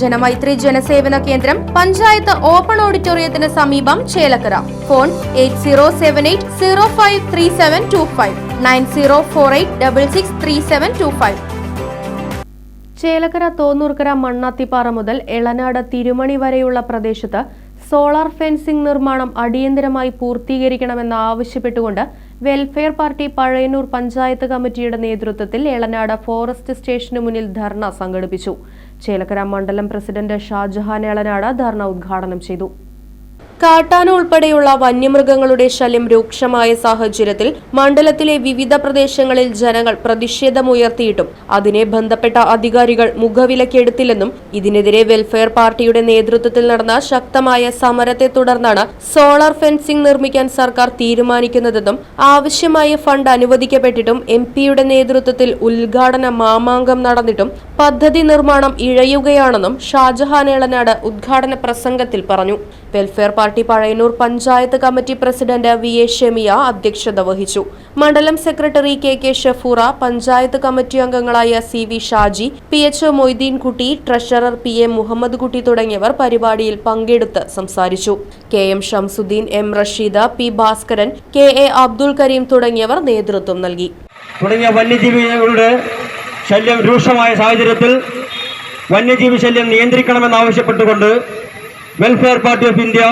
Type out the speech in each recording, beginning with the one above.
ജനമൈത്രി ജനസേവന കേന്ദ്രം പഞ്ചായത്ത് ഓപ്പൺ ഓഡിറ്റോറിയത്തിന് സമീപം Chelakkara. Phone eight zero seven eight zero five three seven two five nine zero four eight double six three seven two five. Chelakkara Thonnurkkara Mannathippara മുതൽ എളനാട് തിരുമണി വരെയുള്ള പ്രദേശത്ത് solar fencing നിർമ്മാണം അടിയന്തരമായി പൂർത്തീകരിക്കണമെന്ന് ആവശ്യപ്പെട്ടുകൊണ്ട് welfare party Pazhayannur panchayat കമ്മിറ്റിയുടെ നേതൃത്വത്തിൽ എളനാട് ഫോറസ്റ്റ് സ്റ്റേഷന് മുന്നിൽ ധർണ സംഘടിപ്പിച്ചു. ചേലക്കര മണ്ഡലം പ്രസിഡന്റ് ഷാജഹാൻ എളനാട് ധർണ ഉദ്ഘാടനം ചെയ്തു കാട്ടാന ഉൾപ്പെടെയുള്ള വന്യമൃഗങ്ങളുടെ ശല്യം രൂക്ഷമായ സാഹചര്യത്തിൽ മണ്ഡലത്തിലെ വിവിധ പ്രദേശങ്ങളിൽ ജനങ്ങൾ പ്രതിഷേധമുയർത്തിയിട്ടും അതിനെ ബന്ധപ്പെട്ട അധികാരികൾ മുഖവിലക്കെടുത്തില്ലെന്നും ഇതിനെതിരെ വെൽഫെയർ പാർട്ടിയുടെ നേതൃത്വത്തിൽ നടന്ന ശക്തമായ സമരത്തെ തുടർന്നാണ് സോളാർ ഫെൻസിംഗ് നിർമ്മിക്കാൻ സർക്കാർ തീരുമാനിക്കുന്നതെന്നും ആവശ്യമായ ഫണ്ട് അനുവദിക്കപ്പെട്ടിട്ടും എം പിയുടെ നേതൃത്വത്തിൽ ഉദ്ഘാടന മാമാങ്കം നടന്നിട്ടും പദ്ധതി നിർമ്മാണം ഇഴയുകയാണെന്നും ഷാജഹാൻ ഏളനാട് ഉദ്ഘാടന പ്രസംഗത്തിൽ പറഞ്ഞു. Welfare party Pazhayannur panchayat committee president V A Shemiya അധ്യക്ഷത വഹിച്ചു. മണ്ഡലം secretary K K Shafoora panchayat committee അംഗങ്ങളായ C V Shaji P H Moideenkutty treasurer P M Muhammad Kutty തുടങ്ങിയവർ പരിപാടിയിൽ പങ്കെടുത്ത് സംസാരിച്ചു. K M Shamsuddeen M Rasheeda P Bhaskaran K A Abdul Kareem തുടങ്ങിയവർ നേതൃത്വം നൽകി. തുടങ്ങിയ വന്യജീവികളുടെ ശല്യം രൂക്ഷമായ സാഹചര്യത്തിൽ വന്യജീവി ശല്യം നിയന്ത്രിക്കണമെന്നാവശ്യപ്പെട്ടുകൊണ്ട് welfare party of India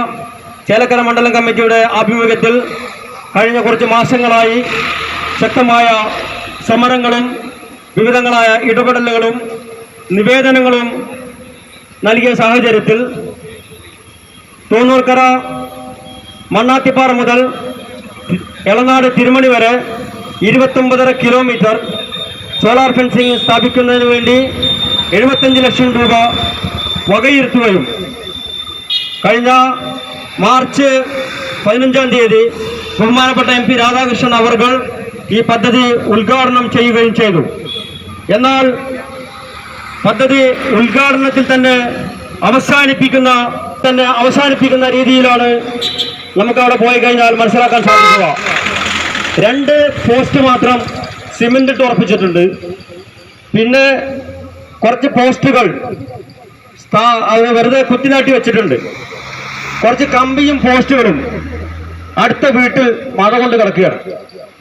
Chelakkara മണ്ഡലം കമ്മിറ്റിയുടെ ആഭിമുഖ്യത്തിൽ കഴിഞ്ഞ കുറച്ച് മാസങ്ങളായി ശക്തമായ സമരങ്ങളും വിവിധങ്ങളായ ഇടപെടലുകളും നിവേദനങ്ങളും നൽകിയ സാഹചര്യത്തിൽ തോന്നൂർക്കര മണ്ണാത്തിപ്പാറ മുതൽ എളനാട് തിരുമണി വരെ ഇരുപത്തൊമ്പതര കിലോമീറ്റർ സോളാർ ഫെൻസിംഗ് സ്ഥാപിക്കുന്നതിന് വേണ്ടി എഴുപത്തഞ്ച് ലക്ഷം രൂപ വകയിരുത്തുകയും കഴിഞ്ഞ മാർച്ച് പതിനഞ്ചാം തീയതി ബഹുമാനപ്പെട്ട എം പി രാധാകൃഷ്ണൻ അവർകൾ ഈ പദ്ധതി ഉദ്ഘാടനം ചെയ്യുകയും ചെയ്തു. എന്നാൽ പദ്ധതി ഉദ്ഘാടനത്തിൽ തന്നെ അവസാനിപ്പിക്കുന്ന തന്നെ അവസാനിപ്പിക്കുന്ന രീതിയിലാണ് നമുക്ക് അവിടെ പോയി കഴിഞ്ഞാൽ മനസ്സിലാക്കാൻ സാധിക്കുക. രണ്ട് പോസ്റ്റ് മാത്രം സിമെന്റ് ഇട്ട് ഉറപ്പിച്ചിട്ടുണ്ട്. പിന്നെ കുറച്ച് പോസ്റ്റുകൾ വെറുതെ കുത്തിനാട്ടി വെച്ചിട്ടുണ്ട്. കുറച്ച് കമ്പിയും പോസ്റ്റുകളും അടുത്ത വീട്ടിൽ മഴ കൊണ്ട് കിടക്കുകയാണ്.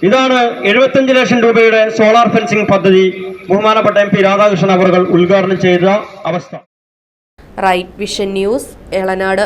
ഇതാണ് എഴുപത്തഞ്ച് ലക്ഷം രൂപയുടെ സോളാർ ഫെൻസിംഗ് പദ്ധതി. ബഹുമാനപ്പെട്ട എം പി രാധാകൃഷ്ണൻ അവർ ഉദ്ഘാടനം ചെയ്ത അവസ്ഥ. Right vision news Elanad